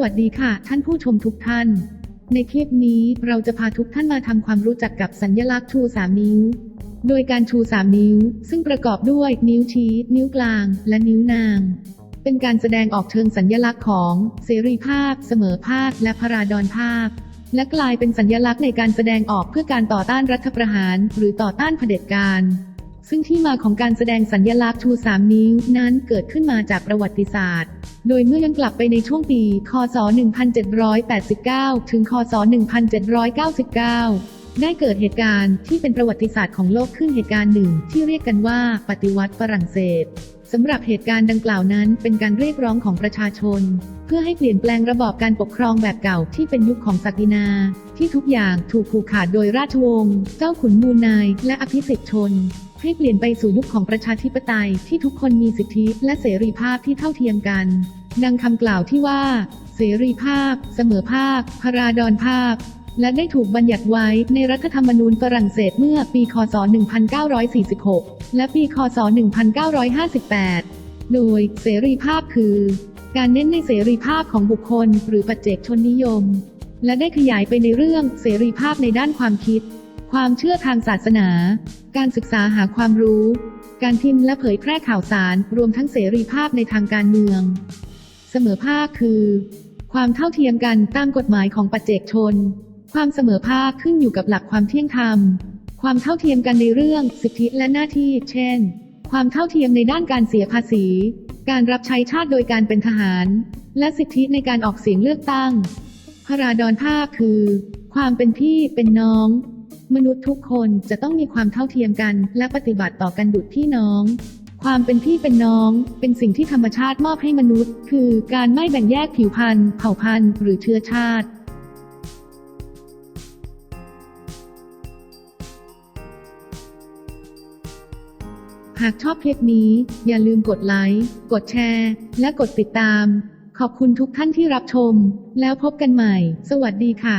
วัสดีค่ะ ท่านผู้ชมทุกท่าน ในคลิปนี้เราจะพาทุกท่านมาทำความรู้จักกับสัญลักษณ์ชู 3 นิ้ว โดยการชู 3 นิ้ว ซึ่งประกอบด้วยนิ้วชี้ นิ้วกลาง และนิ้วนาง เป็นการแสดงออกเชิงสัญลักษณ์ของเสรีภาพ เสมอภาค และพราดอนภาพ และกลายเป็นสัญลักษณ์ในการแสดงออกเพื่อการต่อต้านรัฐประหาร หรือต่อต้านเผด็จการ ซึ่งที่มาของการแสดงสัญลักษณ์ชู 3 นิ้วนั้นเกิดขึ้นมาจากประวัติศาสตร์ โดยเมื่อย้อนกลับไปในช่วงปี คศ 1789 ถึง คศ 1799 ได้เกิดเหตุการณ์ที่เป็นประวัติศาสตร์ของโลกขึ้นเหตุการณ์หนึ่ง ที่เรียกกันว่าปฏิวัติฝรั่งเศสสำหรับเหตุการณ์ดังกล่าวนั้นเป็นการเรียกร้องของประชาชน เพื่อให้เปลี่ยนแปลงระบอบการปกครองแบบเก่าที่เป็นยุคของศักดินา ที่ทุกอย่างถูกผูกขาดโดยราชวงศ์เจ้าขุนมูลนาย และอภิสิทธิชน ให้เปลี่ยนไปสู่ยุคของประชาธิปไตยที่ทุกคนมีสิทธิและเสรีภาพที่เท่าเทียมกันดังคำกล่าวที่ว่า เสรีภาพ เสมอภาคพราดอนภาพ และได้ถูกบัญญัติไว้ในรัฐธรรมนูญฝรั่งเศสเมื่อปีคศ 1946 และปีคศ 1958 โดยเสรีภาพคือ การเน้นในเสรีภาพของบุคคล หรือปัจเจกชนนิยม และได้ขยายไปในเรื่องเสรีภาพในด้านความคิด ความเชื่อทางศาสนา การศึกษาหาความรู้ การพิมพ์และเผยแพร่ข่าวสาร รวมทั้งเสรีภาพในทางการเมือง เสมอภาคคือ ความเท่าเทียมกันตามกฎหมายของปัจเจกชน ความเสมอภาคขึ้นอยู่กับหลักความเที่ยงธรรม ความเท่าเทียมกันในเรื่องสิทธิและหน้าที่ เช่น ความเท่าเทียมในด้านการเสียภาษี การรับใช้ชาติโดยการเป็นทหาร และสิทธิในการออกเสียงเลือกตั้ง พราดอนภาคคือ ความเป็นพี่เป็นน้อง มนุษย์ทุกคนจะต้องมีความเท่าเทียมกัน และปฏิบัติต่อกันดุจพี่น้องความเป็นพี่เป็นน้อง เป็นสิ่งที่ธรรมชาติมอบให้มนุษย์ คือการไม่แบ่งแยกผิวพรรณเผ่าพันธุ์ หรือเชื้อชาติ หากชอบคลิปนี้ อย่าลืมกดไลค์ กดแชร์ และกดติดตาม ขอบคุณทุกท่านที่รับชม แล้วพบกันใหม่ สวัสดีค่ะ